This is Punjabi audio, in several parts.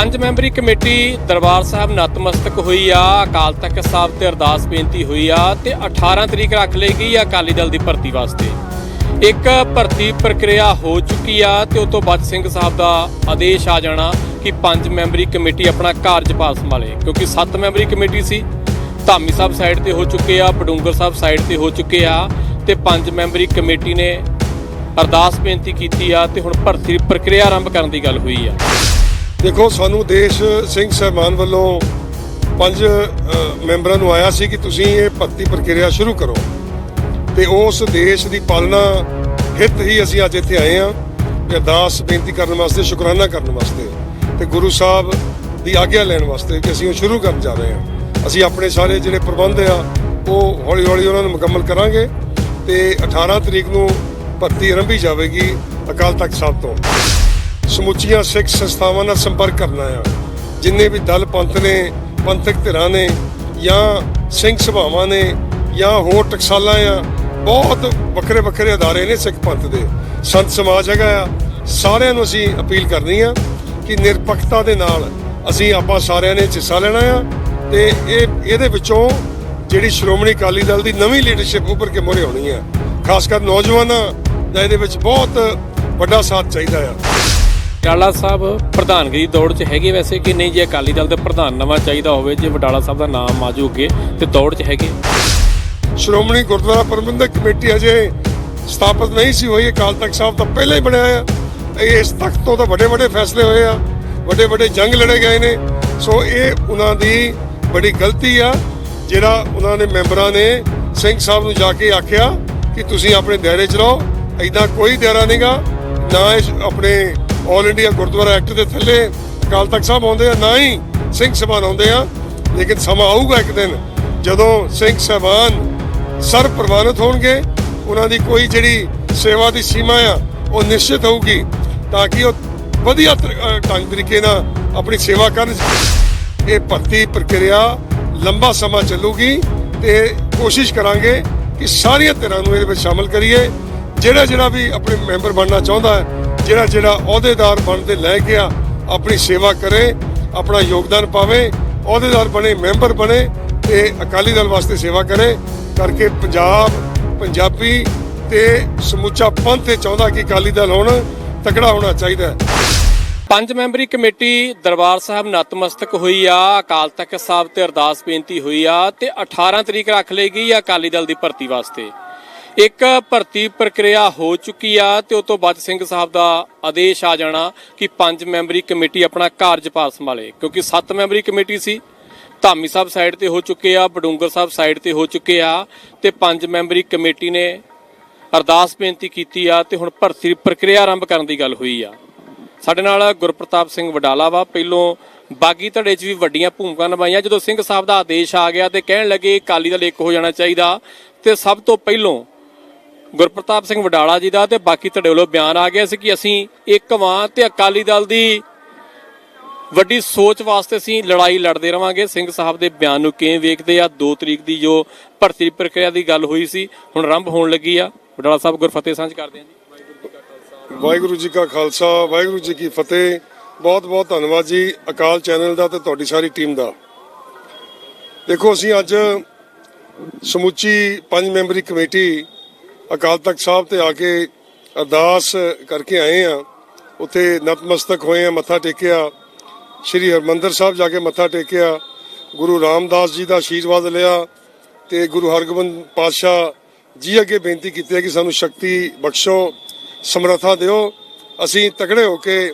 ਪੰਜ ਮੈਂਬਰੀ ਕਮੇਟੀ ਦਰਬਾਰ ਸਾਹਿਬ ਨਤਮਸਤਕ ਹੋਈ ਆ, ਅਕਾਲ ਤਖਤ ਸਾਹਿਬ ਤੇ ਅਰਦਾਸ ਬੇਨਤੀ ਹੋਈ ਆ ਤੇ 18 ਤਰੀਕ ਰੱਖ ਲਈ ਗਈ ਆ ਅਕਾਲੀ ਦਲ ਦੀ ਭਰਤੀ ਵਾਸਤੇ। ਇੱਕ ਭਰਤੀ ਪ੍ਰਕਿਰਿਆ ਹੋ ਚੁੱਕੀ ਆ ਤੇ ਉਸ ਤੋਂ ਬਾਅਦ ਸਿੰਘ ਸਾਹਿਬ ਦਾ ਆਦੇਸ਼ ਆ ਜਾਣਾ ਕਿ ਪੰਜ ਮੈਂਬਰੀ ਕਮੇਟੀ ਆਪਣਾ ਕਾਰਜਭਾਰ ਸੰਭਾਲੇ, ਕਿਉਂਕਿ ਸੱਤ ਮੈਂਬਰੀ ਕਮੇਟੀ ਸੀ। ਧਾਮੀ ਸਾਹਿਬ ਸਾਈਡ ਤੇ ਹੋ ਚੁੱਕੇ ਆ ਪਡੂੰਗਰ ਸਾਹਿਬ ਸਾਈਡ ਤੇ ਹੋ ਚੁੱਕੇ ਆ ਤੇ ਪੰਜ ਮੈਂਬਰੀ ਕਮੇਟੀ ਨੇ ਅਰਦਾਸ ਬੇਨਤੀ ਕੀਤੀ ਆ ਤੇ ਹੁਣ ਭਰਤੀ ਪ੍ਰਕਿਰਿਆ ਆਰੰਭ ਕਰਨ ਦੀ ਗੱਲ ਹੋਈ ਆ। ਦੇਖੋ, ਸਾਨੂੰ ਦੇਸ਼ ਸਿੰਘ ਸਹਿਬਾਨ ਵੱਲੋਂ ਪੰਜ ਮੈਂਬਰਾਂ ਨੂੰ ਆਇਆ ਸੀ ਕਿ ਤੁਸੀਂ ਇਹ ਭਰਤੀ ਪ੍ਰਕਿਰਿਆ ਸ਼ੁਰੂ ਕਰੋ। ਤੇ ਉਸ ਦੇਸ਼ ਦੀ ਪਾਲਣਾ ਹਿੱਤ ਹੀ ਅਸੀਂ ਅੱਜ ਇੱਥੇ ਆਏ ਹਾਂ ਅਰਦਾਸ, ਬੇਨਤੀ ਕਰਨ ਵਾਸਤੇ, ਸ਼ੁਕਰਾਨਾ ਕਰਨ ਵਾਸਤੇ ਤੇ ਗੁਰੂ ਸਾਹਿਬ ਦੀ ਆਗਿਆ ਲੈਣ ਵਾਸਤੇ ਕਿ ਅਸੀਂ ਉਹ ਸ਼ੁਰੂ ਕਰਨ ਜਾ ਰਹੇ ਹਾਂ। ਅਸੀਂ ਆਪਣੇ ਸਾਰੇ ਜਿਹੜੇ ਪ੍ਰਬੰਧ ਆ, ਉਹ ਹੌਲੀ ਹੌਲੀ ਉਹਨਾਂ ਨੂੰ ਮੁਕੰਮਲ ਕਰਾਂਗੇ ਤੇ 18 ਤਰੀਕ ਨੂੰ ਭਰਤੀ ਆਰੰਭੀ ਜਾਵੇਗੀ ਅਕਾਲ ਤਖਤ ਸਾਹਿਬ ਤੋਂ। ਸਮੁੱਚੀਆਂ ਸਿੱਖ ਸੰਸਥਾਵਾਂ ਨਾਲ ਸੰਪਰਕ ਕਰਨਾ ਆ। ਜਿੰਨੇ ਵੀ ਦਲ, ਪੰਥ ਨੇ, ਪੰਥਕ ਧਿਰਾਂ ਨੇ ਜਾਂ ਸਿੰਘ ਸਭਾਵਾਂ ਨੇ ਜਾਂ ਹੋਰ ਟਕਸਾਲਾਂ ਆ, ਬਹੁਤ ਵੱਖਰੇ ਵੱਖਰੇ ਅਦਾਰੇ ਨੇ ਸਿੱਖ ਪੰਥ ਦੇ। ਸੰਤ ਸਮਾਜ ਹੈਗਾ ਆ, ਸਾਰਿਆਂ ਨੂੰ ਅਸੀਂ ਅਪੀਲ ਕਰਨੀ ਆ ਕਿ ਨਿਰਪੱਖਤਾ ਦੇ ਨਾਲ ਅਸੀਂ ਆਪਾਂ ਸਾਰਿਆਂ ਨੇ ਹਿੱਸਾ ਲੈਣਾ ਆ ਤੇ ਇਹ, ਇਹਦੇ ਵਿੱਚੋਂ ਜਿਹੜੀ ਸ਼੍ਰੋਮਣੀ ਅਕਾਲੀ ਦਲ ਦੀ ਨਵੀਂ ਲੀਡਰਸ਼ਿਪ ਉੱਭਰ ਕੇ ਮੋਰੇ ਹੋਣੀ ਆ। ਖਾਸ ਕਰ ਨੌਜਵਾਨਾਂ ਦਾ ਇਹਦੇ ਵਿੱਚ ਬਹੁਤ ਵੱਡਾ ਸਾਥ ਚਾਹੀਦਾ ਆ। ਵਡਾਲਾ ਸਾਹਿਬ ਪ੍ਰਧਾਨਗੀ ਦੌੜ 'ਚ ਹੈਗੇ ਵੈਸੇ ਕਿ ਨਹੀਂ? ਜੇ ਅਕਾਲੀ ਦਲ ਦੇ ਪ੍ਰਧਾਨ ਨਵਾਂ ਚਾਹੀਦਾ ਹੋਵੇ, ਜੇ ਵਡਾਲਾ ਸਾਹਿਬ ਦਾ ਨਾਮ ਆ ਅੱਗੇ, ਤੇ ਦੌੜ 'ਚ ਹੈਗੇ? ਸ਼੍ਰੋਮਣੀ ਗੁਰਦੁਆਰਾ ਪ੍ਰਬੰਧਕ ਕਮੇਟੀ ਅਜੇ ਸਥਾਪਿਤ ਨਹੀਂ ਸੀ ਹੋਈ। ਅਕਾਲ ਤਖਤ ਸਾਹਿਬ ਤਾਂ ਪਹਿਲਾਂ ਹੀ ਬਣਿਆ ਆ ਇਸ ਤਖਤ ਤੋਂ ਤਾਂ ਵੱਡੇ ਵੱਡੇ ਫੈਸਲੇ ਹੋਏ ਆ। ਵੱਡੇ ਵੱਡੇ ਜੰਗ ਲੜੇ ਗਏ ਨੇ। ਸੋ ਇਹ ਉਹਨਾਂ ਦੀ ਬੜੀ ਗਲਤੀ ਆ, ਜਿਹੜਾ ਉਹਨਾਂ ਨੇ ਮੈਂਬਰਾਂ ਨੇ ਸਿੰਘ ਸਾਹਿਬ ਨੂੰ ਜਾ ਕੇ ਆਖਿਆ ਕਿ ਤੁਸੀਂ ਆਪਣੇ ਦਾਇਰੇ 'ਚ ਰਹੋ। ਐਦਾਂ ਕੋਈ ਦਾਇਰਾ ਨਹੀਂਗਾ ਨਾ ਇਸ ਆਪਣੇ ਆਲ ਇੰਡੀਆ ਗੁਰਦੁਆਰਾ ਐਕਟ ਦੇ ਥੱਲੇ ਅਕਾਲ ਤਖਤ ਸਾਹਿਬ ਆਉਂਦੇ ਆ, ਨਾ ਹੀ ਸਿੰਘ ਸਭਾ ਆਉਂਦੇ ਆ, ਲੇਕਿਨ ਸਮਾਂ ਆਊਗਾ ਇੱਕ ਦਿਨ, ਜਦੋਂ ਸਿੰਘ ਸਹਿਬਾਨ ਸਰਵ ਪ੍ਰਵਾਨਿਤ ਹੋਣਗੇ, ਉਹਨਾਂ ਦੀ ਕੋਈ ਜਿਹੜੀ ਸੇਵਾ ਦੀ ਸੀਮਾ ਆ, ਉਹ ਨਿਸ਼ਚਿਤ ਹੋਊਗੀ, ਤਾਂ ਕਿ ਉਹ ਵਧੀਆ ਤਰ- ਢੰਗ ਤਰੀਕੇ ਨਾਲ ਆਪਣੀ ਸੇਵਾ ਕਰਨ। ਇਹ ਭਰਤੀ ਪ੍ਰਕਿਰਿਆ ਲੰਬਾ ਸਮਾਂ ਚੱਲੂਗੀ ਤੇ ਕੋਸ਼ਿਸ਼ ਕਰਾਂਗੇ ਕਿ ਸਾਰੀਆਂ ਧਿਰਾਂ ਨੂੰ ਇਹਦੇ ਵਿੱਚ ਸ਼ਾਮਲ ਕਰੀਏ। ਜਿਹੜਾ ਜਿਹੜਾ ਵੀ ਆਪਣੇ ਮੈਂਬਰ ਬਣਨਾ ਚਾਹੁੰਦਾ ਹੈ ਜਿਹੜਾ ਜਿਹੜਾ ਅਹੁਦੇਦਾਰ ਬਣਦੇ ਲੈ ਕੇ ਆਪਣੀ ਸੇਵਾ ਕਰੇ, ਆਪਣਾ ਯੋਗਦਾਨ ਪਾਵੇ, ਅਹੁਦੇਦਾਰ ਬਣੇ, ਮੈਂਬਰ ਬਣੇ, ਤੇ ਅਕਾਲੀ ਦਲ ਵਾਸਤੇ ਸੇਵਾ ਕਰੇ, ਕਰਕੇ ਪੰਜਾਬ, ਪੰਜਾਬੀ ਤੇ ਸਮੁੱਚਾ ਪੰਥ ਇਹ ਚਾਹੁੰਦਾ ਕਿ ਅਕਾਲੀ ਦਲ ਹੁਣ ਤਕੜਾ ਹੋਣਾ ਚਾਹੀਦਾ ਪੰਜ ਮੈਂਬਰੀ ਕਮੇਟੀ ਦਰਬਾਰ ਸਾਹਿਬ ਨਤਮਸਤਕ ਹੋਈ ਆ, ਅਕਾਲ ਤਖਤ ਸਾਹਿਬ ਤੇ ਅਰਦਾਸ ਬੇਨਤੀ ਹੋਈ ਆ, ਤੇ 18 ਤਰੀਕ ਰੱਖ ਲਈ ਗਈ ਆ ਅਕਾਲੀ ਦਲ ਦੀ ਭਰਤੀ ਵਾਸਤੇ। ਇੱਕ ਭਰਤੀ ਪ੍ਰਕਿਰਿਆ ਹੋ ਚੁੱਕੀ ਆ ਤੇ ਉਸ ਤੋਂ ਬਾਅਦ ਸਿੰਘ ਸਾਹਿਬ ਦਾ ਆਦੇਸ਼ ਆ ਜਾਣਾ ਕਿ ਪੰਜ ਮੈਂਬਰੀ ਕਮੇਟੀ ਆਪਣਾ ਕਾਰਜਭਾਰ ਸੰਭਾਲੇ, ਕਿਉਂਕਿ ਸੱਤ ਮੈਂਬਰੀ ਕਮੇਟੀ ਸੀ। ਧਾਮੀ ਸਾਹਿਬ ਸਾਈਡ ਤੇ ਹੋ ਚੁੱਕੇ ਆ, ਬਡੂੰਗਰ ਸਾਹਿਬ ਸਾਈਡ ਤੇ ਹੋ ਚੁੱਕੇ ਆ ਤੇ ਪੰਜ ਮੈਂਬਰੀ ਕਮੇਟੀ ਨੇ ਅਰਦਾਸ ਬੇਨਤੀ ਕੀਤੀ ਆ ਤੇ ਹੁਣ ਭਰਤੀ ਪ੍ਰਕਿਰਿਆ ਆਰੰਭ ਕਰਨ ਦੀ ਗੱਲ ਹੋਈ ਆ। ਸਾਡੇ ਨਾਲ ਗੁਰਪ੍ਰਤਾਪ ਸਿੰਘ ਵਡਾਲਾ ਵਾ। ਪਹਿਲੋਂ ਬਾਗੀ ਧੜੇ 'ਚ ਵੀ ਵੱਡੀਆਂ ਭੂਮਿਕਾ ਨਿਭਾਈਆਂ। ਜਦੋਂ ਸਿੰਘ ਸਾਹਿਬ ਦਾ ਆਦੇਸ਼ ਆ ਗਿਆ ਤੇ ਕਹਿਣ ਲੱਗੇ ਅਕਾਲੀ ਦਲ ਇੱਕ ਹੋ ਜਾਣਾ ਚਾਹੀਦਾ ਤੇ ਸਭ ਤੋਂ ਪਹਿਲੋਂ ਗੁਰਪ੍ਰਤਾਪ ਸਿੰਘ ਵਡਾਲਾ ਜੀ ਦਾ ਤੇ ਬਾਕੀ ਤੁਹਾਡੇ ਵੱਲੋਂ ਬਿਆਨ ਆ ਗਿਆ ਸੀ ਕਿ ਅਸੀਂ ਇੱਕ ਵਾਂ ਤੇ ਅਕਾਲੀ ਦਲ ਦੀ ਵੱਡੀ ਸੋਚ ਵਾਸਤੇ ਅਸੀਂ ਲੜਾਈ ਲੜਦੇ ਰਵਾਂਗੇ। ਸਿੰਘ ਸਾਹਿਬ ਦੇ ਬਿਆਨ ਨੂੰ ਕਿਵੇਂ ਵੇਖਦੇ ਆ? 2 ਤਰੀਕ ਦੀ ਜੋ ਭਰਤੀ ਪ੍ਰਕਿਰਿਆ ਦੀ ਗੱਲ ਹੋਈ ਸੀ, ਹੁਣ ਆਰੰਭ ਹੋਣ ਲੱਗੀ ਆ। ਵਡਾਲਾ ਸਾਹਿਬ, ਗੁਰਫਤਿਹ ਸਾਂਝ ਕਰਦੇ ਆ ਜੀ। ਵਾਹਿਗੁਰੂ ਜੀ ਕਾ ਖਾਲਸਾ, ਵਾਹਿਗੁਰੂ ਜੀ ਕੀ ਫਤਿਹ। ਬਹੁਤ ਬਹੁਤ ਧੰਨਵਾਦ ਜੀ ਅਕਾਲ ਚੈਨਲ ਦਾ ਤੇ ਤੁਹਾਡੀ ਸਾਰੀ ਟੀਮ ਦਾ। ਦੇਖੋ, ਅਸੀਂ ਅੱਜ ਸਮੁੱਚੀ ਪੰਜ ਮੈਂਬਰੀ ਕਮੇਟੀ ਅਕਾਲ ਤਖਤ ਸਾਹਿਬ ਤੇ ਆ ਕੇ ਅਰਦਾਸ ਕਰਕੇ ਆਏ ਆ। ਉੱਥੇ ਨਤਮਸਤਕ ਹੋਏ ਆ, ਮੱਥਾ ਟੇਕਿਆ। ਸ਼੍ਰੀ ਹਰਮੰਦਰ ਸਾਹਿਬ ਜਾ ਕੇ ਮੱਥਾ ਟੇਕਿਆ। ਗੁਰੂ ਰਾਮਦਾਸ ਜੀ ਦਾ ਆਸ਼ੀਰਵਾਦ ਲਿਆ ਤੇ ਗੁਰੂ ਹਰਗੋਬਿੰਦ ਪਾਤਸ਼ਾਹ ਜੀ ਅੱਗੇ ਬੇਨਤੀ ਕੀਤੀ ਹੈ ਕਿ ਸਾਨੂੰ ਸ਼ਕਤੀ ਬਖਸ਼ੋ, ਸਮਰੱਥਾ ਦਿਓ। ਅਸੀਂ ਤਕੜੇ ਹੋ ਕੇ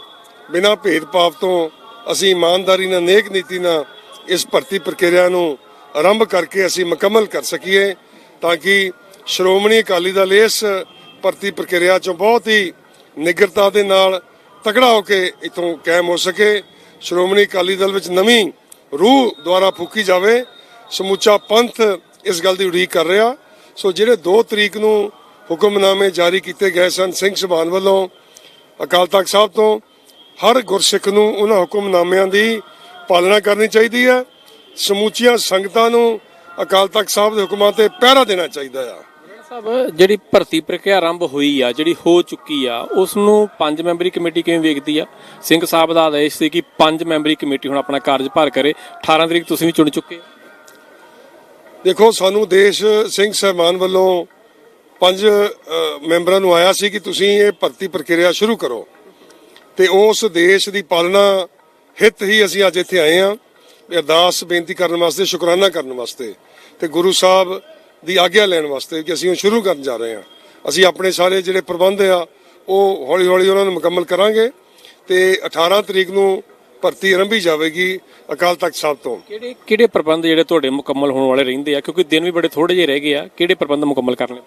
ਬਿਨਾਂ ਭੇਦਭਾਵ ਤੋਂ ਅਸੀਂ ਇਮਾਨਦਾਰੀ ਨਾਲ, ਨੇਕ ਨੀਤੀ ਨਾਲ ਇਸ ਭਰਤੀ ਪ੍ਰਕਿਰਿਆ ਨੂੰ ਆਰੰਭ ਕਰਕੇ ਅਸੀਂ ਮੁਕੰਮਲ ਕਰ ਸਕੀਏ ਤਾਂ ਕਿ ਸ਼੍ਰੋਮਣੀ ਅਕਾਲੀ ਦਲ ਇਸ ਭਰਤੀ ਪ੍ਰਕਿਰਿਆ ਚੋਂ ਬਹੁਤ ਹੀ ਨਿਗਰਤਾ ਦੇ ਨਾਲ ਤਕੜਾ ਹੋ ਕੇ ਇਥੋਂ ਕਾਇਮ ਹੋ ਸਕੇ। ਸ਼੍ਰੋਮਣੀ ਅਕਾਲੀ ਦਲ ਵਿੱਚ ਨਵੀਂ ਰੂਹ ਦੁਆਰਾ ਫੂਕੀ ਜਾਵੇ, ਸਮੁੱਚਾ ਪੰਥ ਇਸ ਗੱਲ ਦੀ ਉਡੀਕ ਕਰ ਰਿਹਾ। ਸੋ ਜਿਹੜੇ 2 ਤਰੀਕ ਨੂੰ ਹੁਕਮਨਾਮੇ ਜਾਰੀ ਕੀਤੇ ਗਏ ਸਨ ਸਿੰਘ ਸਭਾਨ ਵੱਲੋਂ, ਅਕਾਲ ਤਖਤ ਸਾਹਿਬ ਤੋਂ, ਹਰ ਗੁਰਸਿੱਖ ਨੂੰ ਉਹਨਾਂ ਹੁਕਮਨਾਮਿਆਂ ਦੀ ਪਾਲਣਾ ਕਰਨੀ ਚਾਹੀਦੀ ਹੈ। ਸਮੁੱਚੀਆਂ ਸੰਗਤਾਂ ਨੂੰ ਅਕਾਲ ਤਖਤ ਸਾਹਿਬ ਦੇ ਹੁਕਮਾਂ ਤੇ ਪਹਿਰਾ ਦੇਣਾ ਚਾਹੀਦਾ ਆ। ਸਾਹਿਬ, ਜਿਹੜੀ ਭਰਤੀ ਪ੍ਰਕਿਰਿਆ ਆਰੰਭ ਹੋਈ ਆ, ਜਿਹੜੀ ਹੋ ਚੁੱਕੀ ਆ ਉਸ ਨੂੰ ਪੰਜ ਮੈਂਬਰੀ ਕਮੇਟੀ ਕਿਵੇਂ ਵੇਖਦੀ ਆ? ਸਿੰਘ ਸਾਹਿਬ ਦਾ ਆਦੇਸ਼ ਸੀ ਕਿ ਪੰਜ ਮੈਂਬਰੀ ਕਮੇਟੀ ਹੁਣ ਆਪਣਾ ਕਾਰਜਭਾਰ ਕਰੇ। 18 ਤਰੀਕ ਤੁਸੀਂ ਵੀ ਚੁਣ ਚੁੱਕੇ ਦੇਖੋ, ਸਾਨੂੰ ਦੇਸ਼, ਸਿੰਘ ਸਹਿਮਾਨ ਵੱਲੋਂ ਪੰਜ ਮੈਂਬਰਾਂ ਨੂੰ ਆਇਆ ਸੀ ਕਿ ਤੁਸੀਂ ਇਹ ਭਰਤੀ ਪ੍ਰਕਿਰਿਆ ਸ਼ੁਰੂ ਕਰੋ। ਤੇ ਉਸ ਦੇਸ਼ ਦੀ ਪਾਲਣਾ ਹਿੱਤ ਹੀ ਅਸੀਂ ਅੱਜ ਇੱਥੇ ਆਏ ਆ ਅਰਦਾਸ ਬੇਨਤੀ ਕਰਨ ਵਾਸਤੇ, ਸ਼ੁਕਰਾਨਾ ਕਰਨ ਵਾਸਤੇ। ਤੇ ਗੁਰੂ ਸਾਹਿਬ ਦੀ ਆਗਿਆ ਲੈਣ ਵਾਸਤੇ ਕਿ ਅਸੀਂ ਉਹ ਸ਼ੁਰੂ ਕਰਨ ਜਾ ਰਹੇ ਹਾਂ। ਅਸੀਂ ਆਪਣੇ ਸਾਰੇ ਜਿਹੜੇ ਪ੍ਰਬੰਧ ਆ ਉਹ ਹੌਲੀ ਹੌਲੀ ਉਹਨਾਂ ਨੂੰ ਮੁਕੰਮਲ ਕਰਾਂਗੇ ਤੇ 18 ਤਰੀਕ ਨੂੰ ਭਰਤੀ ਆਰੰਭੀ ਜਾਵੇਗੀ ਅਕਾਲ ਤਖਤ ਸਾਹਿਬ ਤੋਂ। ਕਿਹੜੇ ਕਿਹੜੇ ਪ੍ਰਬੰਧ ਜਿਹੜੇ ਤੁਹਾਡੇ ਮੁਕੰਮਲ ਹੋਣ ਵਾਲੇ ਰਹਿੰਦੇ ਆ? ਕਿਉਂਕਿ ਦਿਨ ਵੀ ਬੜੇ ਥੋੜੇ ਜਿਹੇ ਰਹਿ ਗਏ ਆ। ਕਿਹੜੇ ਪ੍ਰਬੰਧ ਮੁਕੰਮਲ ਕਰਨੇ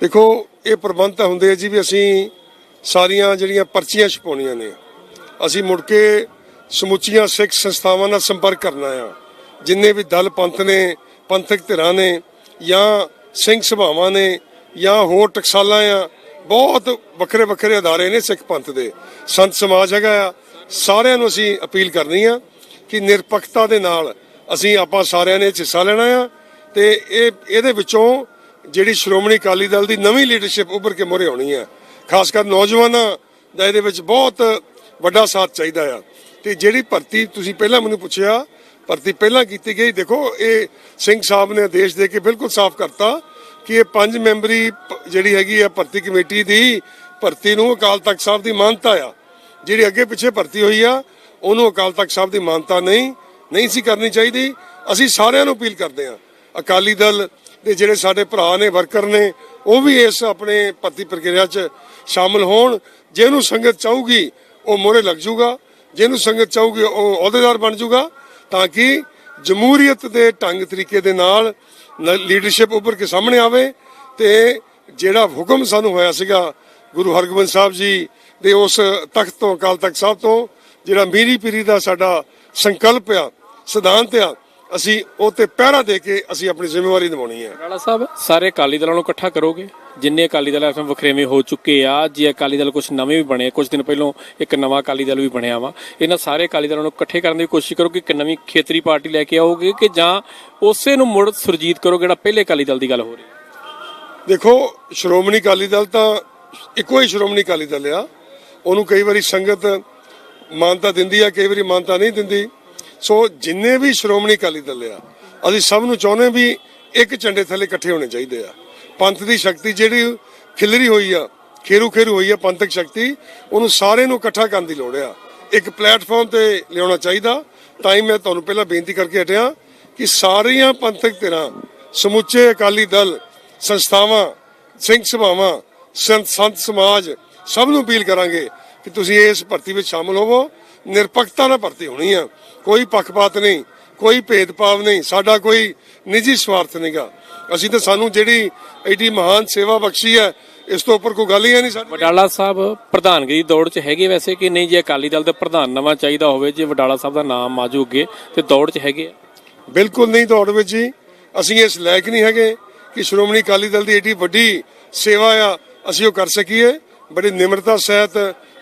ਦੇਖੋ ਇਹ ਪ੍ਰਬੰਧ ਤਾਂ ਹੁੰਦੇ ਆ ਜੀ ਵੀ ਅਸੀਂ ਸਾਰੀਆਂ ਜਿਹੜੀਆਂ ਪਰਚੀਆਂ ਛਪਾਉਣੀਆਂ ਨੇ। ਅਸੀਂ ਮੁੜ ਕੇ ਸਮੁੱਚੀਆਂ ਸਿੱਖ ਸੰਸਥਾਵਾਂ ਨਾਲ ਸੰਪਰਕ ਕਰਨਾ ਆ। ਜਿੰਨੇ ਵੀ ਦਲ ਪੰਥ ਨੇ ਪੰਥਕ ਧਿਰਾਂ ਨੇ ਜਾਂ ਸਿੰਘ ਸਭਾਵਾਂ ਨੇ ਜਾਂ ਹੋਰ ਟਕਸਾਲਾਂ ਆ, ਬਹੁਤ ਵੱਖਰੇ ਵੱਖਰੇ ਅਦਾਰੇ ਨੇ ਸਿੱਖ ਪੰਥ ਦੇ। ਸੰਤ ਸਮਾਜ ਹੈਗਾ ਆ, ਸਾਰਿਆਂ ਨੂੰ ਅਸੀਂ ਅਪੀਲ ਕਰਨੀ ਆ ਕਿ ਨਿਰਪੱਖਤਾ ਦੇ ਨਾਲ ਅਸੀਂ ਆਪਾਂ ਸਾਰਿਆਂ ਨੇ ਹਿੱਸਾ ਲੈਣਾ ਆ ਤੇ ਇਹ, ਇਹਦੇ ਵਿੱਚੋਂ ਜਿਹੜੀ ਸ਼੍ਰੋਮਣੀ ਅਕਾਲੀ ਦਲ ਦੀ ਨਵੀਂ ਲੀਡਰਸ਼ਿਪ ਉੱਭਰ ਕੇ ਮੋਰੇ ਆਉਣੀ ਆ। ਖਾਸ ਕਰ ਨੌਜਵਾਨਾਂ ਦਾ ਇਹਦੇ ਵਿੱਚ ਬਹੁਤ ਵੱਡਾ ਸਾਥ ਚਾਹੀਦਾ ਆ। ਤੇ ਜਿਹੜੀ ਭਰਤੀ ਤੁਸੀਂ ਪਹਿਲਾਂ ਮੈਨੂੰ ਪੁੱਛਿਆ ਭਰਤੀ ਪਹਿਲਾਂ ਕੀਤੀ ਗਈ। ਦੇਖੋ, ਇਹ ਸਿੰਘ ਸਾਹਿਬ ਨੇ ਆਦੇਸ਼ ਦੇ ਕੇ ਬਿਲਕੁਲ ਸਾਫ਼ ਕਰਤਾ ਕਿ ਇਹ ਪੰਜ ਮੈਂਬਰੀ ਜਿਹੜੀ ਹੈਗੀ ਆ ਭਰਤੀ ਕਮੇਟੀ ਦੀ ਭਰਤੀ ਨੂੰ ਅਕਾਲ ਤਖਤ ਸਾਹਿਬ ਦੀ ਮਾਨਤਾ ਆ। ਜਿਹੜੀ ਅੱਗੇ ਪਿੱਛੇ ਭਰਤੀ ਹੋਈ ਆ, ਉਹਨੂੰ ਅਕਾਲ ਤਖਤ ਸਾਹਿਬ ਦੀ ਮਾਨਤਾ ਨਹੀਂ ਨਹੀਂ ਸੀ ਕਰਨੀ ਚਾਹੀਦੀ। ਅਸੀਂ ਸਾਰਿਆਂ ਨੂੰ ਅਪੀਲ ਕਰਦੇ ਹਾਂ, ਅਕਾਲੀ ਦਲ ਦੇ ਜਿਹੜੇ ਸਾਡੇ ਭਰਾ ਨੇ, ਵਰਕਰ ਨੇ, ਉਹ ਵੀ ਇਸ ਆਪਣੇ ਭਰਤੀ ਪ੍ਰਕਿਰਿਆ 'ਚ ਸ਼ਾਮਲ ਹੋਣ। ਜਿਹਨੂੰ ਸੰਗਤ ਚਾਹੂਗੀ, ਉਹ ਮੋਰੇ ਲੱਗ ਜਾਊਗਾ ਜਿਹਨੂੰ ਸੰਗਤ ਚਾਹੂਗੀ, ਉਹ ਅਹੁਦੇਦਾਰ ਬਣ ਜਾਊਗਾ ਤਾਂ ਕਿ ਜਮਹੂਰੀਅਤ ਦੇ ਢੰਗ ਤਰੀਕੇ ਦੇ ਨਾਲ ਲੀਡਰਸ਼ਿਪ ਉੱਭਰ ਕੇ ਸਾਹਮਣੇ ਆਵੇ ਤੇ ਜਿਹੜਾ ਹੁਕਮ ਸਾਨੂੰ ਹੋਇਆ ਸੀਗਾ ਗੁਰੂ ਹਰਗੋਬਿੰਦ ਸਾਹਿਬ ਜੀ ਦੇ ਉਸ ਤਖਤ ਤੋਂ, ਅਕਾਲ ਤਖਤ ਸਾਹਿਬ ਤੋਂ, ਜਿਹੜਾ ਮੀਰੀ ਪੀਰੀ ਦਾ ਸਾਡਾ ਸੰਕਲਪ ਆ, ਸਿਧਾਂਤ ਆ, ਅਸੀਂ ਉਹ ਤੇ ਪਹਿਰਾ ਦੇ ਕੇ ਅਸੀਂ ਆਪਣੀ ਜ਼ਿੰਮੇਵਾਰੀ ਨਿਭਾਉਣੀ ਹੈ। ਰਾਣਾ ਸਾਹਿਬ, ਸਾਰੇ ਅਕਾਲੀ ਦਲਾਂ ਨੂੰ ਇਕੱਠਾ ਕਰੋਗੇ? ਜਿੰਨੇ ਅਕਾਲੀ ਦਲ ਇਸ ਵਖਰੇਵੇਂ ਹੋ ਚੁੱਕੇ ਆ, ਜੇ ਅਕਾਲੀ ਦਲ ਕੁਝ ਨਵੇਂ ਵੀ ਬਣੇ ਕੁਝ ਦਿਨ ਪਹਿਲਾਂ ਇੱਕ ਨਵਾਂ ਅਕਾਲੀ ਦਲ ਵੀ ਬਣਿਆ ਵਾ, ਇਹਨਾਂ ਸਾਰੇ ਅਕਾਲੀ ਦਲਾਂ ਨੂੰ ਇਕੱਠੇ ਕਰਨ ਦੀ ਕੋਸ਼ਿਸ਼ ਕਰੋ ਕਿ ਇੱਕ ਨਵੀਂ ਖੇਤਰੀ ਪਾਰਟੀ ਲੈ ਕੇ ਆਓਗੇ ਕਿ ਜਾਂ ਉਸੇ ਨੂੰ ਮੁੜ ਸੁਰਜੀਤ ਕਰੋ ਜਿਹੜਾ ਪਹਿਲੇ ਅਕਾਲੀ ਦਲ ਦੀ ਗੱਲ ਹੋ ਰਹੀ ਦੇਖੋ, ਸ਼੍ਰੋਮਣੀ ਅਕਾਲੀ ਦਲ ਤਾਂ ਇੱਕੋ ਹੀ ਸ਼੍ਰੋਮਣੀ ਅਕਾਲੀ ਦਲ ਆ। ਉਹਨੂੰ ਕਈ ਵਾਰੀ ਸੰਗਤ ਮਾਨਤਾ ਦਿੰਦੀ ਆ, ਕਈ ਵਾਰੀ ਮਾਨਤਾ ਨਹੀਂ ਦਿੰਦੀ। ਸੋ ਜਿੰਨੇ ਵੀ ਸ਼੍ਰੋਮਣੀ ਅਕਾਲੀ ਦਲ ਆ, ਅਸੀਂ ਸਭ ਨੂੰ ਚਾਹੁੰਦੇ ਵੀ ਇੱਕ ਝੰਡੇ ਥੱਲੇ ਇਕੱਠੇ ਹੋਣੇ ਚਾਹੀਦੇ ਆ। ਪੰਥ ਦੀ ਸ਼ਕਤੀ ਜਿਹੜੀ ਖਿਲਰੀ ਹੋਈ ਆ, ਖੇਰੂ ਖੇਰੂ ਹੋਈ ਆ ਪੰਥਕ ਸ਼ਕਤੀ, ਉਹਨੂੰ ਸਾਰੇ ਨੂੰ ਇਕੱਠਾ ਕਰਨ ਦੀ ਲੋੜ ਆ। ਇੱਕ ਪਲੇਟਫਾਰਮ ਤੇ ਲਿਆਉਣਾ ਚਾਹੀਦਾ। ਤਾਂ ਹੀ ਮੈਂ ਤੁਹਾਨੂੰ ਪਹਿਲਾਂ ਬੇਨਤੀ ਕਰਕੇ ਹਟਿਆ ਕਿ ਸਾਰੀਆਂ ਪੰਥਕ ਧਿਰਾਂ, ਸਮੁੱਚੇ ਅਕਾਲੀ ਦਲ, ਸੰਸਥਾਵਾਂ, ਸਿੰਘ ਸਭਾਵਾਂ, ਸੰਤ ਸੰਤ ਸਮਾਜ, ਸਭ ਨੂੰ ਅਪੀਲ ਕਰਾਂਗੇ ਕਿ ਤੁਸੀਂ ਇਸ ਭਰਤੀ ਵਿੱਚ ਸ਼ਾਮਲ ਹੋਵੋ। ਨਿਰਪੱਖਤਾ ਨਾਲ ਭਰਤੀ ਹੋਣੀ ਆ। ਕੋਈ ਪੱਖਪਾਤ ਨਹੀਂ, ਕੋਈ ਭੇਦਭਾਵ ਨਹੀਂ, ਸਾਡਾ ਕੋਈ ਨਿੱਜੀ ਸਵਾਰਥ ਨਹੀਂਗਾ। ਅਸੀਂ ਤਾਂ ਸਾਨੂੰ ਜਿਹੜੀ ਐਡੀ ਮਹਾਨ ਸੇਵਾ ਬਖਸ਼ੀ ਹੈ ਇਸ ਤੋਂ ਉੱਪਰ ਕੋਈ ਗੱਲ ਹੀ ਨਹੀਂ ਸਾਡੀ। ਵਡਾਲਾ ਸਾਹਿਬ ਪ੍ਰਧਾਨਗੀ ਦੌੜ 'ਚ ਹੈਗੇ ਵੈਸੇ ਕਿ ਨਹੀਂ? ਜੇ ਅਕਾਲੀ ਦਲ ਦਾ ਪ੍ਰਧਾਨ ਨਵਾਂ ਚਾਹੀਦਾ ਹੋਵੇ ਜੇ ਵਡਾਲਾ ਸਾਹਿਬ ਦਾ ਨਾਮ ਆਜੂ ਅੱਗੇ ਤੇ ਦੌੜ 'ਚ ਹੈਗੇ ਬਿਲਕੁਲ ਨਹੀਂ ਦੌੜ ਵਿੱਚ ਜੀ। ਅਸੀਂ ਇਸ ਲਾਇਕ ਨਹੀਂ ਹੈਗੇ ਕਿ ਸ਼੍ਰੋਮਣੀ ਅਕਾਲੀ ਦਲ ਦੀ ਏਡੀ ਵੱਡੀ ਸੇਵਾ ਆ ਅਸੀਂ ਉਹ ਕਰ ਸਕੀਏ। ਬੜੀ ਨਿਮਰਤਾ ਸਹਿਤ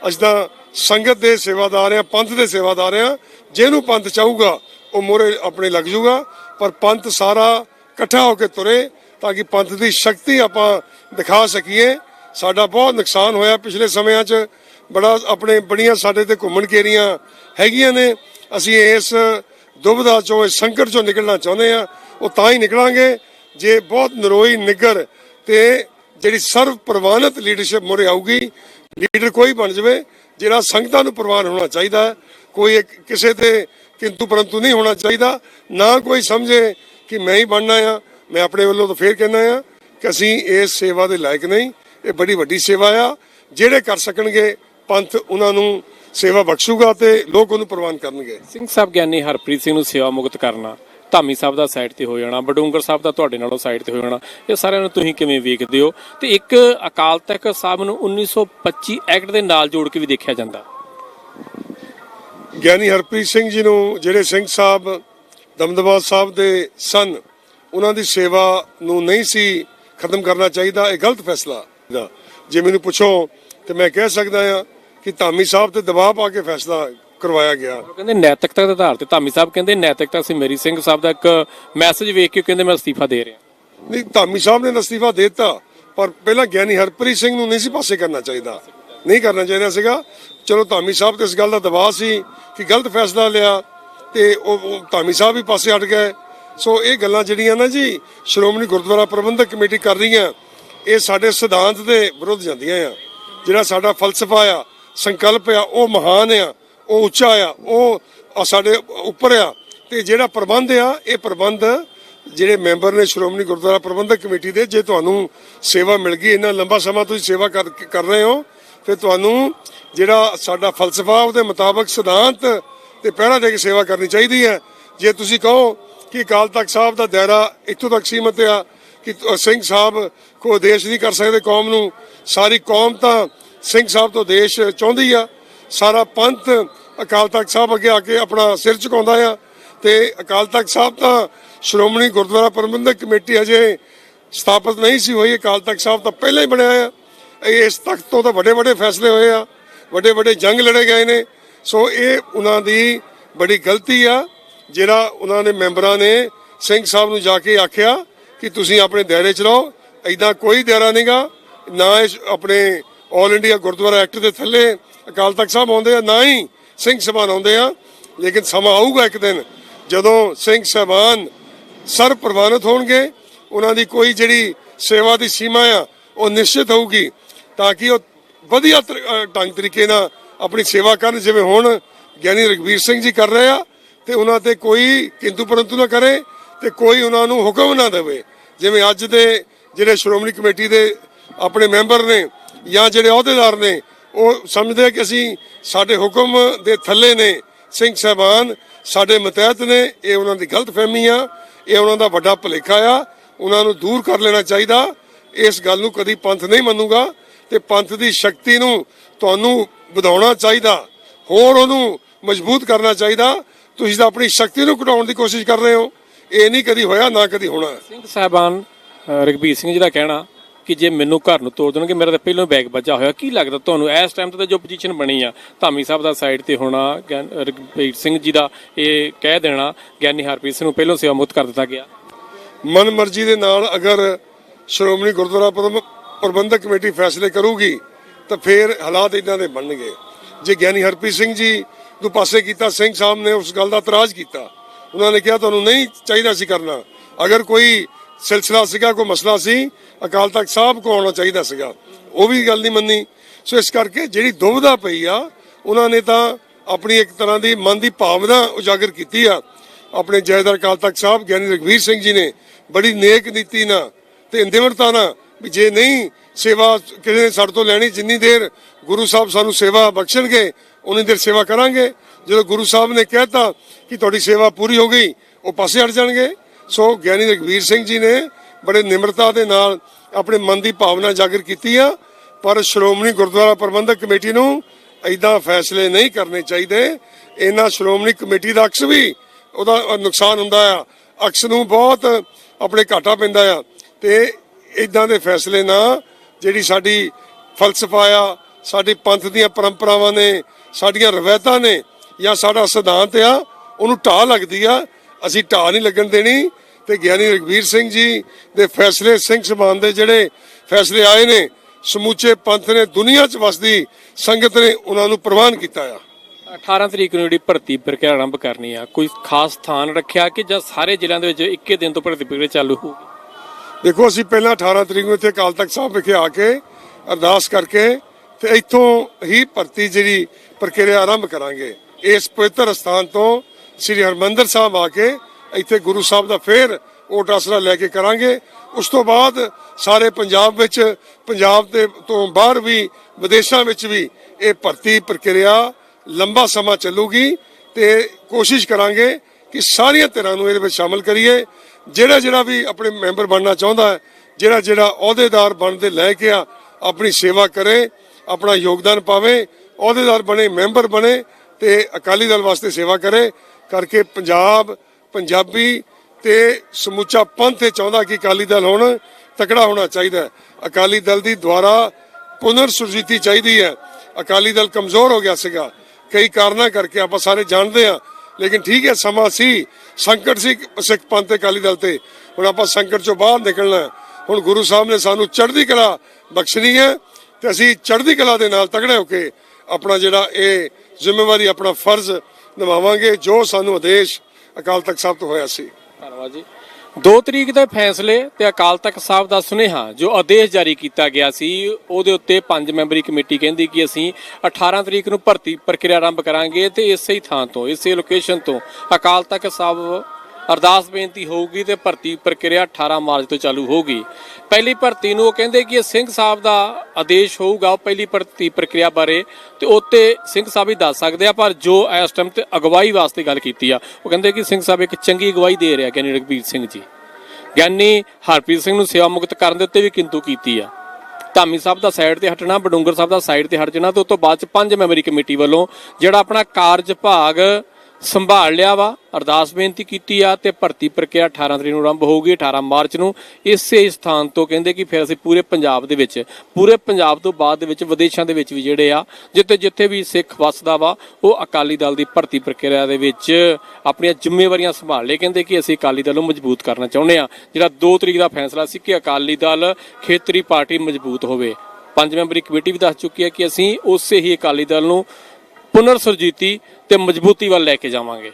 ਅਸੀਂ ਤਾਂ ਸੰਗਤ ਦੇ ਸੇਵਾਦਾਰ ਆ ਪੰਥ ਦੇ ਸੇਵਾਦਾਰ ਆ। ਜਿਹਨੂੰ ਪੰਥ ਚਾਹੂਗਾ ਉਹ ਮੋਰੇ ਆਪਣੇ ਲੱਗ ਜਾਊਗਾ ਪਰ ਪੰਥ ਸਾਰਾ ਇਕੱਠਾ ਹੋ ਕੇ ਤੁਰੇ ਤਾਂ ਕਿ ਪੰਥ ਦੀ ਸ਼ਕਤੀ ਆਪਾਂ ਦਿਖਾ ਸਕੀਏ। ਸਾਡਾ ਬਹੁਤ ਨੁਕਸਾਨ ਹੋਇਆ ਪਿਛਲੇ ਸਮਿਆਂ 'ਚ। ਬੜਾ ਆਪਣੇ ਬੜੀਆਂ ਸਾਡੇ ਤੇ ਘੁੰਮਣ ਘੇਰੀਆਂ ਹੈਗੀਆਂ ਨੇ। ਅਸੀਂ ਇਸ ਦੁਬਦਾ ਚੋਂ, ਇਸ ਸੰਕਟ ਚੋਂ ਨਿਕਲਣਾ ਚਾਹੁੰਦੇ ਆ ਉਹ ਤਾਂ ਹੀ ਨਿਕਲਾਂਗੇ। ਜੇ ਬਹੁਤ ਨਰੋਈ ਨਿਗਰ ਤੇ ਜਿਹੜੀ ਸਰਵ ਪ੍ਰਵਾਨਿਤ ਲੀਡਰਸ਼ਿਪ ਮੁਰੇ ਆਊਗੀ ਲੀਡਰ ਕੋਈ ਬਣ ਜਾਵੇ, ਜਿਹੜਾ ਸੰਗਤਾਂ ਨੂੰ ਪ੍ਰਵਾਨ ਹੋਣਾ ਚਾਹੀਦਾ, ਕੋਈ ਕਿਸੇ ਤੇ ਕਿੰਤੂ ਪਰੰਤੂ ਨਹੀਂ ਹੋਣਾ ਚਾਹੀਦਾ, ਨਾ ਕੋਈ ਸਮਝੇ ਕਿ ਮੈਂ ਹੀ ਬਣਨਾ ਆ ਮੈਂ ਆਪਣੇ ਵੱਲੋਂ ਤਾਂ ਫੇਰ ਕਹਿੰਦਾ ਆ ਕਿ ਅਸੀਂ ਇਸ ਸੇਵਾ ਦੇ ਲਾਇਕ ਨਹੀਂ ਇਹ ਬੜੀ ਵੱਡੀ ਸੇਵਾ ਆ। ਜਿਹੜੇ ਕਰ ਸਕਣਗੇ ਪੰਥ ਉਹਨਾਂ ਨੂੰ ਸੇਵਾ ਬਖਸ਼ੂਗਾ ਤੇ ਲੋਕ ਉਹਨੂੰ ਪ੍ਰਵਾਨ ਕਰਨਗੇ। ਸਿੰਘ ਸਾਹਿਬ ਗਿਆਨੀ ਹਰਪ੍ਰੀਤ ਸਿੰਘ ਨੂੰ ਸੇਵਾ ਮੁਕਤ ਕਰਨਾ ਧਾਮੀ ਸਾਹਿਬ ਦਾ ਸਾਈਡ ਤੇ ਹੋ ਜਾਣਾ ਬਡੂੰਗਰ ਸਾਹਿਬ ਦਾ ਤੁਹਾਡੇ ਨਾਲੋਂ ਸਾਈਡ ਤੇ ਹੋ ਜਾਣਾ ਇਹ ਸਾਰਿਆਂ ਨੂੰ ਤੁਸੀਂ ਕਿਵੇਂ ਵੇਖਦੇ ਹੋ? ਤੇ ਇੱਕ ਅਕਾਲ ਤਖਤ ਸਾਹਿਬ ਨੂੰ 1925 ਐਕਟ ਦੇ ਨਾਲ ਜੋੜ ਕੇ ਵੀ ਦੇਖਿਆ ਜਾਂਦਾ। ਗਿਆਨੀ ਹਰਪ੍ਰੀਤ ਸਿੰਘ ਜੀ ਨੂੰ ਜਿਹੜੇ ਸਿੰਘ ਸਾਹਿਬ ਦਮਦਮਾ ਸਾਹਿਬ ਦੇ ਸਨ ਉਹਨਾਂ ਦੀ ਸੇਵਾ ਨੂੰ ਨਹੀਂ ਸੀ ਖਤਮ ਕਰਨਾ ਚਾਹੀਦਾ ਇਹ ਗਲਤ ਫੈਸਲਾ ਦਾ ਜੇ ਮੈਨੂੰ ਪੁੱਛੋ ਤੇ ਮੈਂ ਕਹਿ ਸਕਦਾ ਆ ਕਿ ਧਾਮੀ ਸਾਹਿਬ ਤੇ ਦਬਾਅ ਪਾ ਕੇ ਫੈਸਲਾ ਕਰਵਾਇਆ ਗਿਆ। ਕਹਿੰਦੇ ਨੈਤਿਕਤਾ ਦੇ ਆਧਾਰ ਤੇ ਧਾਮੀ ਸਾਹਿਬ ਕਹਿੰਦੇ ਨੈਤਿਕਤਾ ਸੀ ਮੇਰੀ ਸਿੰਘ ਸਾਹਿਬ ਦਾ ਇੱਕ ਮੈਸੇਜ ਵੇਖ ਕੇ ਕਹਿੰਦੇ ਮੈਂ ਅਸਤੀਫਾ ਦੇ ਰਿਹਾ। ਨਹੀਂ ਧਾਮੀ ਸਾਹਿਬ ਨੇ ਅਸਤੀਫਾ ਦੇ ਦਿੱਤਾ ਪਰ ਪਹਿਲਾਂ ਗਿਆਨੀ ਹਰਪ੍ਰੀਤ ਸਿੰਘ ਨੂੰ ਨਹੀਂ ਸੀ ਪਾਸੇ ਕਰਨਾ ਚਾਹੀਦਾ। ਨਹੀਂ ਕਰਨਾ ਚਾਹੀਦਾ ਸੀਗਾ। ਚਲੋ ਧਾਮੀ ਸਾਹਿਬ ਤੇ ਇਸ ਗੱਲ ਦਾ ਦਬਾਅ ਸੀ ਕਿ ਗਲਤ ਫੈਸਲਾ ਲਿਆ ਤੇ ਉਹ ਧਾਮੀ ਸਾਹਿਬ ਵੀ ਪਾਸੇ ਹਟ ਗਏ। ਸੋ ਇਹ ਗੱਲਾਂ ਜਿਹੜੀਆਂ ਨਾ ਜੀ, ਸ਼੍ਰੋਮਣੀ ਗੁਰਦੁਆਰਾ ਪ੍ਰਬੰਧਕ ਕਮੇਟੀ ਕਰ ਰਹੀਆਂ ਇਹ ਸਾਡੇ ਸਿਧਾਂਤ ਦੇ ਵਿਰੁੱਧ ਜਾਂਦੀਆਂ ਆ। ਜਿਹੜਾ ਸਾਡਾ ਫਲਸਫਾ ਆ, ਸੰਕਲਪ ਆ, ਉਹ ਮਹਾਨ ਆ, ਉਹ ਉੱਚਾ ਆ, ਉਹ ਸਾਡੇ ਉੱਪਰ ਆ। ਤੇ ਜਿਹੜਾ ਪ੍ਰਬੰਧ ਆ, ਇਹ ਪ੍ਰਬੰਧ ਜਿਹੜੇ ਮੈਂਬਰ ਨੇ ਸ਼੍ਰੋਮਣੀ ਗੁਰਦੁਆਰਾ ਪ੍ਰਬੰਧਕ ਕਮੇਟੀ ਦੇ, ਜੇ ਤੁਹਾਨੂੰ ਸੇਵਾ ਮਿਲ ਗਈ, ਇੰਨਾ ਲੰਬਾ ਸਮਾਂ ਤੁਸੀਂ ਸੇਵਾ ਕਰ ਕਰ ਰਹੇ ਹੋ, ਫਿਰ ਤੁਹਾਨੂੰ ਜਿਹੜਾ ਸਾਡਾ ਫਲਸਫਾ, ਉਹਦੇ ਮੁਤਾਬਕ ਸਿਧਾਂਤ ਤੇ ਪਹਿਰਾ ਦੇ ਕੇ ਸੇਵਾ ਕਰਨੀ ਚਾਹੀਦੀ ਹੈ। ਜੇ ਤੁਸੀਂ ਕਹੋ ਕਿ ਅਕਾਲ ਤਖਤ ਸਾਹਿਬ ਦਾ ਦਾਇਰਾ ਇੱਥੋਂ ਤੱਕ ਸੀਮਤ ਆ ਕਿ ਸਿੰਘ ਸਾਹਿਬ ਕੋ ਦੇਸ਼ ਨਹੀਂ ਕਰ ਸਕਦੇ ਕੌਮ ਨੂੰ, ਸਾਰੀ ਕੌਮ ਤਾਂ ਸਿੰਘ ਸਾਹਿਬ ਤੋਂ ਦੇਸ਼ ਚਾਹੁੰਦੀ ਆ। ਸਾਰਾ ਪੰਥ ਅਕਾਲ ਤਖਤ ਸਾਹਿਬ ਅੱਗੇ ਆ ਕੇ ਆਪਣਾ ਸਿਰ ਝੁਕਾਉਂਦਾ ਆ ਤੇ ਅਕਾਲ ਤਖਤ ਸਾਹਿਬ ਤਾਂ ਸ਼੍ਰੋਮਣੀ ਗੁਰਦੁਆਰਾ ਪ੍ਰਬੰਧਕ ਕਮੇਟੀ ਅਜੇ ਸਥਾਪਿਤ ਨਹੀਂ ਸੀ ਹੋਈ। ਅਕਾਲ ਤਖਤ ਸਾਹਿਬ ਤਾਂ ਪਹਿਲਾਂ ਹੀ ਬਣਿਆ ਆ। ਇਹ ਇਸ ਤਖਤ ਤੋਂ ਤਾਂ ਵੱਡੇ ਵੱਡੇ ਫੈਸਲੇ ਹੋਏ ਆ। ਵੱਡੇ ਵੱਡੇ ਜੰਗ ਲੜੇ ਗਏ ਨੇ। ਸੋ ਇਹ ਉਹਨਾਂ ਦੀ ਬੜੀ ਗਲਤੀ ਆ, ਜਿਹੜਾ ਉਹਨਾਂ ਨੇ ਮੈਂਬਰਾਂ ਨੇ ਸਿੰਘ ਸਾਹਿਬ ਨੂੰ ਜਾ ਕੇ ਆਖਿਆ ਕਿ ਤੁਸੀਂ ਆਪਣੇ ਦਾਇਰੇ ਚ ਰਹੋ ਐਦਾਂ ਕੋਈ ਦਾਇਰਾ ਨਹੀਂਗਾ ਨਾ ਇਸ ਆਪਣੇ ਆਲ ਇੰਡੀਆ ਗੁਰਦੁਆਰਾ ਐਕਟ ਦੇ ਥੱਲੇ ਅਕਾਲ ਤਖਤ ਸਾਹਿਬ ਆਉਂਦੇ ਆ, ਨਾ ਹੀ ਸਿੰਘ ਸਭਾ ਆਉਂਦੇ ਆ, ਲੇਕਿਨ ਸਮਾਂ ਆਊਗਾ ਇੱਕ ਦਿਨ, ਜਦੋਂ ਸਿੰਘ ਸਭਾਨ ਸਰਵ ਪ੍ਰਵਾਨਿਤ ਹੋਣਗੇ, ਉਹਨਾਂ ਦੀ ਕੋਈ ਜਿਹੜੀ ਸੇਵਾ ਦੀ ਸੀਮਾ ਆ, ਉਹ ਨਿਸ਼ਚਿਤ ਹੋਊਗੀ, ਤਾਂ ਕਿ ਉਹ ਵਧੀਆ ਤਰ- ਢੰਗ ਤਰੀਕੇ ਨਾਲ ਆਪਣੀ ਸੇਵਾ ਕਰਨ, ਜਿਵੇਂ ਹੁਣ ਗਿਆਨੀ ਰਗਵੀਰ ਸਿੰਘ ਜੀ ਕਰ ਰਹੇ ਆ, ਤੇ ਉਹਨਾਂ ਤੇ ਕੋਈ ਕਿੰਤੂ ਪਰੰਤੂ ਨਾ ਕਰੇ ਤੇ ਕੋਈ ਉਹਨਾਂ ਨੂੰ ਹੁਕਮ ਨਾ ਦੇਵੇ। ਜਿਵੇਂ ਅੱਜ ਦੇ ਜਿਹੜੇ ਸ਼੍ਰੋਮਣੀ ਕਮੇਟੀ ਦੇ ਆਪਣੇ ਮੈਂਬਰ ਨੇ ਜਾਂ ਜਿਹੜੇ ਅਹੁਦੇਦਾਰ ਨੇ, ਉਹ ਸਮਝਦੇ ਕਿ ਅਸੀਂ ਸਾਡੇ ਹੁਕਮ ਦੇ ਥੱਲੇ ਨੇ। ਸਿੰਘ ਸਾਹਿਬਾਨ ਸਾਡੇ ਮਤਹਿਤ ਨੇ, ਇਹ ਉਹਨਾਂ ਦੀ ਗਲਤ ਫਹਿਮੀ ਆ, ਇਹ ਉਹਨਾਂ ਦਾ ਵੱਡਾ ਭੁਲੇਖਾ ਆ, ਉਹਨਾਂ ਨੂੰ ਦੂਰ ਕਰ ਲੈਣਾ ਚਾਹੀਦਾ। ਇਸ ਗੱਲ ਨੂੰ ਕਦੀ ਪੰਥ ਨਹੀਂ ਮੰਨੂਗਾ ਤੇ ਪੰਥ ਦੀ ਸ਼ਕਤੀ ਨੂੰ ਤੁਹਾਨੂੰ ਵਧਾਉਣਾ ਚਾਹੀਦਾ ਹੋਰ ਉਹਨੂੰ ਮਜ਼ਬੂਤ ਕਰਨਾ ਚਾਹੀਦਾ ਤੁਸੀਂ ਤਾਂ ਆਪਣੀ ਸ਼ਕਤੀ ਨੂੰ ਘਟਾਉਣ ਦੀ ਕੋਸ਼ਿਸ਼ ਕਰ ਰਹੇ ਹੋ। ਇਹ ਨਹੀਂ ਕਦੀ ਹੋਇਆ ਨਾ ਕਦੀ ਹੋਣਾ। ਸਿੰਘ ਸਾਹਿਬਾਨ ਅ, ਰਘਬੀਰ ਸਿੰਘ ਜੀ ਦਾ ਕਹਿਣਾ ਕਿ ਜੇ ਮੈਨੂੰ ਘਰ ਨੂੰ ਤੋੜ ਦੇਣਗੇ ਮੇਰਾ ਤਾਂ ਪਹਿਲਾਂ ਬੈਗ ਵੱਜਾ ਹੋਇਆ ਕੀ ਲੱਗਦਾ ਤੁਹਾਨੂੰ? ਇਸ ਟਾਈਮ ਤੇ ਜੋ ਪੋਜੀਸ਼ਨ ਬਣੀ ਆ ਧਾਮੀ ਸਾਹਿਬ ਦਾ ਸਾਈਡ ਤੇ ਹੋਣਾ ਰਘਬੀਰ ਸਿੰਘ ਜੀ ਦਾ ਇਹ ਕਹਿ ਦੇਣਾ ਗਿਆਨੀ ਹਰਪ੍ਰੀਤ ਸਿੰਘ ਨੂੰ ਪਹਿਲਾਂ ਸੇਵਾ ਮੁਕਤ ਕਰ ਦਿੱਤਾ ਗਿਆ। ਮਨ ਮਰਜ਼ੀ ਦੇ ਨਾਲ ਅਗਰ ਸ਼੍ਰੋਮਣੀ ਗੁਰਦੁਆਰਾ ਪ੍ਰਬੰ- ਪ੍ਰਬੰਧਕ ਕਮੇਟੀ ਫੈਸਲੇ ਕਰੂਗੀ ਤਾਂ ਫਿਰ ਹਾਲਾਤ ਇਦਾਂ ਦੇ ਬਣਨਗੇ। ਜੇ ਗਿਆਨੀ ਹਰਪ੍ਰੀਤ ਸਿੰਘ ਜੀ ਨੂੰ ਪਾਸੇ ਕੀਤਾ, ਸਿੰਘ ਸਾਹਿਬ ਨੇ ਉਸ ਗੱਲ ਦਾ ਇਤਰਾਜ਼ ਕੀਤਾ, ਉਹਨਾਂ ਨੇ ਕਿਹਾ, ਤੁਹਾਨੂੰ ਨਹੀਂ ਚਾਹੀਦਾ ਸੀ ਕਰਨਾ। ਅਗਰ ਕੋਈ ਸਿਲਸਿਲਾ ਸੀਗਾ, ਕੋਈ ਮਸਲਾ ਸੀ, ਅਕਾਲ ਤਖਤ ਸਾਹਿਬ ਕੋ ਆਉਣਾ ਚਾਹੀਦਾ ਸੀਗਾ। ਉਹ ਵੀ ਗੱਲ ਨਹੀਂ ਮੰਨੀ। ਸੋ ਇਸ ਕਰਕੇ ਜਿਹੜੀ ਦੁਬਿਧਾ ਪਈ ਆ, ਉਹਨਾਂ ਨੇ ਤਾਂ ਆਪਣੀ ਇੱਕ ਤਰ੍ਹਾਂ ਦੀ ਮਨ ਦੀ ਭਾਵਨਾ ਉਜਾਗਰ ਕੀਤੀ ਆ। ਆਪਣੇ ਜੈਦਾਰ ਅਕਾਲ ਤਖਤ ਸਾਹਿਬ, ਗਿਆਨੀ ਰਘਵੀਰ ਸਿੰਘ ਜੀ ਨੇ ਬੜੀ ਨੇਕ ਨੀਤੀ ਨਾਲ ਤੇ ਇੰਦਿਵਰਤਾ ਨਾਲ ਵੀ ਜੇ ਨਹੀਂ ਸੇਵਾ ਕਿਸੇ ਨੇ ਸਾਡੇ ਤੋਂ ਲੈਣੀ ਜਿੰਨੀ ਦੇਰ ਗੁਰੂ ਸਾਹਿਬ ਸਾਨੂੰ ਸੇਵਾ ਬਖਸ਼ਣਗੇ, ਉਨੀ ਦੇਰ ਸੇਵਾ ਕਰਾਂਗੇ। ਜਦੋਂ ਗੁਰੂ ਸਾਹਿਬ ਨੇ ਕਹਿਤਾ ਕਿ ਤੁਹਾਡੀ ਸੇਵਾ ਪੂਰੀ ਹੋ ਗਈ, ਉਹ ਪਾਸੇ ਹਟ ਜਾਣਗੇ। ਸੋ ਗਿਆਨੀ ਰਘਵੀਰ ਸਿੰਘ ਜੀ ਨੇ ਬੜੇ ਨਿਮਰਤਾ ਦੇ ਨਾਲ ਆਪਣੇ ਮਨ ਦੀ ਭਾਵਨਾ ਜਾਗਰ ਕੀਤੀ ਆ। ਪਰ ਸ਼੍ਰੋਮਣੀ ਗੁਰਦੁਆਰਾ ਪ੍ਰਬੰਧਕ ਕਮੇਟੀ ਨੂੰ ਐਦਾਂ ਫੈਸਲੇ ਨਹੀਂ ਕਰਨੇ ਚਾਹੀਦੇ। ਇਹਨਾਂ ਸ਼੍ਰੋਮਣੀ ਕਮੇਟੀ ਦਾ ਅਕਸ ਵੀ ਉਹਦਾ ਨੁਕਸਾਨ ਹੁੰਦਾ ਆ। ਅਕਸ ਨੂੰ ਬਹੁਤ ਆਪਣੇ ਘਾਟਾ ਪੈਂਦਾ ਆ। ਤੇ ਇਦਾਂ ਦੇ ਫੈਸਲੇ ਨਾ ਜਿਹੜੀ ਸਾਡੀ ਫਲਸਫਾ ਆ, ਸਾਡੀ ਪੰਥ ਦੀਆਂ ਪਰੰਪਰਾਵਾਂ ਨੇ, ਸਾਡੀਆਂ ਰਵਾਇਤਾਂ ਨੇ ਜਾਂ ਸਾਡਾ ਸਿਧਾਂਤ ਆ, ਉਹਨੂੰ ਢਾਹ ਲੱਗਦੀ ਆ। ਅਸੀਂ ਢਾਹ ਨਹੀਂ ਲੱਗਣ ਦੇਣੀ। ਤੇ ਗਿਆਨੀ ਰਗਵੀਰ ਸਿੰਘ ਜੀ ਦੇ ਫੈਸਲੇ, ਸਿੰਘ ਸਮਾਨ ਦੇ ਜਿਹੜੇ ਫੈਸਲੇ ਆਏ ਨੇ, ਸਮੁੱਚੇ ਪੰਥ ਨੇ, ਦੁਨੀਆ 'ਚ ਵਸਦੀ ਸੰਗਤ ਨੇ ਉਹਨਾਂ ਨੂੰ ਪ੍ਰਵਾਨ ਕੀਤਾ ਆ। 18 ਤਰੀਕ ਨੂੰ ਜਿਹੜੀ ਭਰਤੀ ਪ੍ਰਕਿਰਿਆ ਆਰੰਭ ਕਰਨੀ ਆ, ਕੋਈ ਖਾਸ ਸਥਾਨ ਰੱਖਿਆ ਕਿ ਜਾਂ ਸਾਰੇ ਜ਼ਿਲ੍ਹਿਆਂ ਦੇ ਵਿੱਚ ਇੱਕੇ ਦਿਨ ਤੋਂ ਭਰਤੀ ਪ੍ਰਕਿਰਿਆ ਚਾਲੂ ਹੋਊਗੀ? ਦੇਖੋ, ਅਸੀਂ ਪਹਿਲਾਂ 18 ਤਰੀਕ ਨੂੰ ਇੱਥੇ ਅਕਾਲ ਤਖਤ ਸਾਹਿਬ ਵਿਖੇ ਆ ਕੇ ਅਰਦਾਸ ਕਰਕੇ ਤੇ ਇੱਥੋਂ ਹੀ ਭਰਤੀ ਜਿਹੜੀ ਪ੍ਰਕਿਰਿਆ ਆਰੰਭ ਕਰਾਂਗੇ। ਇਸ ਪਵਿੱਤਰ ਸਥਾਨ ਤੋਂ ਸ੍ਰੀ ਹਰਮੰਦਰ ਸਾਹਿਬ ਆ ਕੇ ਇੱਥੇ ਗੁਰੂ ਸਾਹਿਬ ਦਾ ਫੇਰ ਓਟ ਆਸਰਾ ਲੈ ਕੇ ਕਰਾਂਗੇ। ਉਸ ਤੋਂ ਬਾਅਦ ਸਾਰੇ ਪੰਜਾਬ ਵਿੱਚ, ਪੰਜਾਬ ਦੇ ਤੋਂ ਬਾਹਰ ਵੀ, ਵਿਦੇਸ਼ਾਂ ਵਿੱਚ ਵੀ ਇਹ ਭਰਤੀ ਪ੍ਰਕਿਰਿਆ ਲੰਬਾ ਸਮਾਂ ਚੱਲੂਗੀ ਤੇ ਕੋਸ਼ਿਸ਼ ਕਰਾਂਗੇ ਕਿ ਸਾਰੀਆਂ ਧਿਰਾਂ ਨੂੰ ਇਹਦੇ ਵਿੱਚ ਸ਼ਾਮਲ ਕਰੀਏ। ਜਿਹੜਾ ਜਿਹੜਾ ਵੀ ਆਪਣੇ ਮੈਂਬਰ ਬਣਨਾ ਚਾਹੁੰਦਾ ਹੈ, ਜਿਹੜਾ ਜਿਹੜਾ ਅਹੁਦੇਦਾਰ ਬਣਦੇ ਲੈ ਕੇ ਆ, ਆਪਣੀ ਸੇਵਾ ਕਰੇ, ਆਪਣਾ ਯੋਗਦਾਨ ਪਾਵੇ, ਅਹੁਦੇਦਾਰ ਬਣੇ, ਮੈਂਬਰ ਬਣੇ ਤੇ ਅਕਾਲੀ ਦਲ ਵਾਸਤੇ ਸੇਵਾ ਕਰੇ, ਕਰਕੇ ਪੰਜਾਬ, ਪੰਜਾਬੀ ਤੇ ਸਮੁੱਚਾ ਪੰਥ ਇਹ ਚਾਹੁੰਦਾ ਕਿ ਅਕਾਲੀ ਦਲ ਹੁਣ ਤਕੜਾ ਹੋਣਾ ਚਾਹੀਦਾ ਅਕਾਲੀ ਦਲ ਦੀ ਦੁਆਰਾ ਪੁਨਰ ਸੁਰਜੀਤੀ ਚਾਹੀਦੀ ਹੈ। ਅਕਾਲੀ ਦਲ ਕਮਜ਼ੋਰ ਹੋ ਗਿਆ ਸੀਗਾ। ਕਈ ਕਾਰਨਾਂ ਕਰਕੇ ਆਪਾਂ ਸਾਰੇ ਜਾਣਦੇ ਆ ਲੇਕਿਨ ਠੀਕ ਹੈ, ਸਮਾਂ ਸੀ, ਸੰਕਟ ਸੀ ਸਿੱਖ ਪੰਥ ਤੇ ਅਕਾਲੀ ਦਲ ਤੇ। ਹੁਣ ਆਪਾਂ ਸੰਕਟ ਚੋਂ ਬਾਹਰ ਨਿਕਲਣਾ ਹੁਣ ਗੁਰੂ ਸਾਹਿਬ ਨੇ ਸਾਨੂੰ ਚੜ੍ਹਦੀ ਕਲਾ ਬਖਸ਼ਣੀ ਹੈ ਤੇ ਅਸੀਂ ਚੜ੍ਹਦੀ ਕਲਾ ਦੇ ਨਾਲ ਤਗੜੇ ਹੋ ਕੇ ਆਪਣਾ ਜਿਹੜਾ ਇਹ ਜ਼ਿੰਮੇਵਾਰੀ, ਆਪਣਾ ਫਰਜ਼ ਨਿਭਾਵਾਂਗੇ, ਜੋ ਸਾਨੂੰ ਆਦੇਸ਼ ਅਕਾਲ ਤਖਤ ਸਾਹਿਬ ਤੋਂ ਹੋਇਆ ਸੀ। ਧੰਨਵਾਦ ਜੀ। 2 ਤਰੀਕ ਦੇ ਫੈਸਲੇ ਤੇ ਅਕਾਲ ਤਖਤ ਸਾਹਿਬ ਦਾ ਸੁਨੇਹਾ, ਜੋ ਆਦੇਸ਼ ਜਾਰੀ ਕੀਤਾ ਗਿਆ ਸੀ, ਉਹਦੇ ਉੱਤੇ ਪੰਜ ਮੈਂਬਰੀ ਕਮੇਟੀ ਕਹਿੰਦੀ ਕਿ ਅਸੀਂ 18 ਤਰੀਕ ਨੂੰ ਭਰਤੀ ਪ੍ਰਕਿਰਿਆ ਆਰੰਭ ਕਰਾਂਗੇ ਤੇ ਇਸੇ ਹੀ ਥਾਂ ਤੋਂ, ਇਸੇ ਲੋਕੇਸ਼ਨ ਤੋਂ ਅਕਾਲ ਤਖਤ ਸਾਹਿਬ ਅਰਦਾਸ ਬੇਨਤੀ ਹੋਊਗੀ ਤੇ ਭਰਤੀ ਪ੍ਰਕਿਰਿਆ 18 ਮਾਰਚ ਤੋਂ ਚਾਲੂ ਹੋਊਗੀ। ਪਹਿਲੀ ਭਰਤੀ ਨੂੰ ਉਹ ਕਹਿੰਦੇ ਕਿ ਇਹ ਸਿੰਘ ਸਾਹਿਬ ਦਾ ਆਦੇਸ਼ ਹੋਊਗਾ, ਉਹ ਪਹਿਲੀ ਭਰਤੀ ਪ੍ਰਕਿਰਿਆ ਬਾਰੇ, ਤੇ ਉੱਤੇ ਸਿੰਘ ਸਾਹਿਬ ਹੀ ਦੱਸ ਸਕਦੇ ਆ, ਪਰ ਜੋ ਇਸ ਟਾਈਮ ਤੇ ਅਗਵਾਈ ਵਾਸਤੇ ਗੱਲ ਕੀਤੀ ਆ, ਉਹ ਕਹਿੰਦੇ ਕਿ ਸਿੰਘ ਸਾਹਿਬ ਇੱਕ ਚੰਗੀ ਅਗਵਾਈ ਦੇ ਰਿਹਾ ਗਿਆਨੀ ਰਘਬੀਰ ਸਿੰਘ ਜੀ। ਗਿਆਨੀ ਹਰਪ੍ਰੀਤ ਸਿੰਘ ਨੂੰ ਸੇਵਾ ਮੁਕਤ ਕਰਨ ਦੇ ਉੱਤੇ ਵੀ ਕਿੰਤੂ ਕੀਤੀ ਆ। ਧਾਮੀ ਸਾਹਿਬ ਦਾ ਸਾਈਡ ਤੇ ਹਟਣਾ ਬਡੂੰਗਰ ਸਾਹਿਬ ਦਾ ਸਾਈਡ ਤੇ ਹਟ ਜਾਣਾ, ਤੇ ਉਸ ਤੋਂ ਬਾਅਦ ਚ ਪੰਜ ਮੈਂਬਰੀ ਕਮੇਟੀ ਵੱਲੋਂ ਜਿਹੜਾ ਆਪਣਾ ਕਾਰਜ ਭਾਗ ਸੰਭਾਲ ਲਿਆ ਵਾ, ਅਰਦਾਸ ਬੇਨਤੀ ਕੀਤੀ ਆ ਤੇ ਭਰਤੀ ਪ੍ਰਕਿਰਿਆ 18 ਤਰੀਕ ਨੂੰ ਆਰੰਭ ਹੋਊਗੀ 18 ਮਾਰਚ ਨੂੰ। ਇਸੇ ਸਥਾਨ ਤੋਂ ਕਹਿੰਦੇ ਕਿ ਫਿਰ ਅਸੀਂ ਪੂਰੇ ਪੰਜਾਬ ਦੇ ਵਿੱਚ, ਪੂਰੇ ਪੰਜਾਬ ਤੋਂ ਬਾਅਦ ਦੇ ਵਿੱਚ, ਵਿਦੇਸ਼ਾਂ ਦੇ ਵਿੱਚ ਵੀ ਜਿਹੜੇ ਆ, ਜਿੱਥੇ ਜਿੱਥੇ ਵੀ ਸਿੱਖ ਵਸਦਾ ਵਾ, ਉਹ ਅਕਾਲੀ ਦਲ ਦੀ ਭਰਤੀ ਪ੍ਰਕਿਰਿਆ ਦੇ ਵਿੱਚ ਆਪਣੀਆਂ ਜ਼ਿੰਮੇਵਾਰੀਆਂ ਸੰਭਾਲ ਲੈ ਕਹਿੰਦੇ ਕਿ ਅਸੀਂ ਅਕਾਲੀ ਦਲ ਨੂੰ ਮਜ਼ਬੂਤ ਕਰਨਾ ਚਾਹੁੰਦੇ ਆ ਜਿਹੜਾ 2 ਤਰੀਕ ਦਾ ਫੈਸਲਾ ਸੀ ਕਿ ਅਕਾਲੀ ਦਲ ਖੇਤਰੀ ਪਾਰਟੀ ਮਜ਼ਬੂਤ ਹੋਵੇ। ਪੰਜ ਮੈਂਬਰੀ ਕਮੇਟੀ ਵੀ ਦੱਸ ਚੁੱਕੀ ਹੈ ਕਿ ਅਸੀਂ ਉਸੇ ਹੀ ਅਕਾਲੀ ਦਲ ਨੂੰ ਪੁਨਰ ਸੁਰਜੀਤੀ ਤੇ ਮਜ਼ਬੂਤੀ ਵੱਲ ਲੈ ਕੇ ਜਾਵਾਂਗੇ।